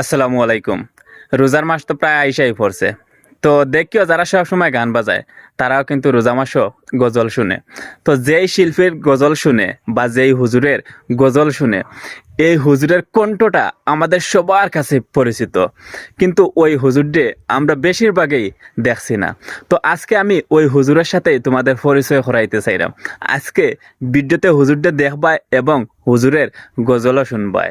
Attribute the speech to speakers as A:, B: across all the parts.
A: আসসালামু আলাইকুম। রোজার মাস তো প্রায় আইসাই পড়ছে। তো দেখিও যারা সবসময় গান বাজায়, তারাও কিন্তু রোজা মাসও গজল শুনে। তো যেই শিল্পীর গজল শুনে বা যেই হুজুরের গজল শুনে, এই হুজুরের কণ্ঠটা আমাদের সবার কাছে পরিচিত। কিন্তু ওই হুজুরডে আমরা বেশিরভাগই দেখছি না। তো আজকে আমি ওই হুজুরের সাথেই তোমাদের পরিচয় করাইতে চাইলাম। আজকে ভিডিওতে হুজুরডে দেখবাই এবং হুজুরের গজলও শুনবাই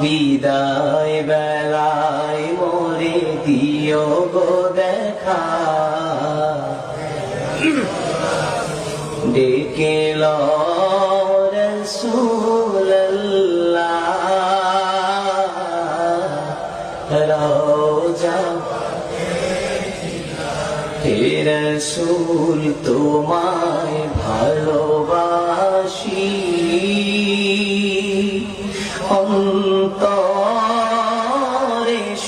B: বিদায় বেলায় মোরে দিও গো দেখা। ডেকে রোজা হে রসুল তোমায় ভালোবাসি।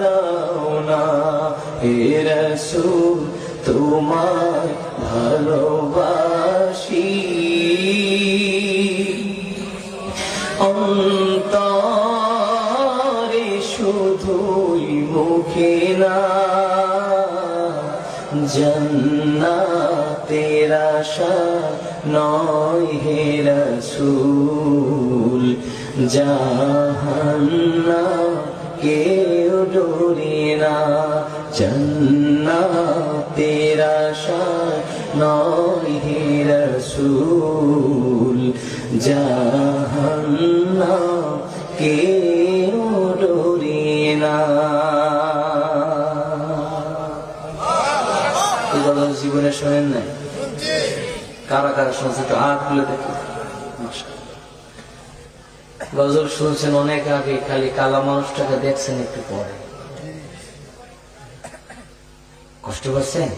B: দাও না। হে রসুল, তোমার ভালোবাসি। অন্তরে শুধুই মুখে না, জন্নাতের আশা নয় হে রসুল। জাহান্না কেউ ডোরে না। জন্নাতের আশা নয় হে রসুল। জাহান্না কেউ ডোরে জীবনে শোনেন নাই? কারা কারা শুনছে একটু হাত খুলে দেখি গজল শুনছেন অনেক আগে খালি কালা মানুষটাকে দেখছেন একটু পরে। কষ্ট পাচ্ছেন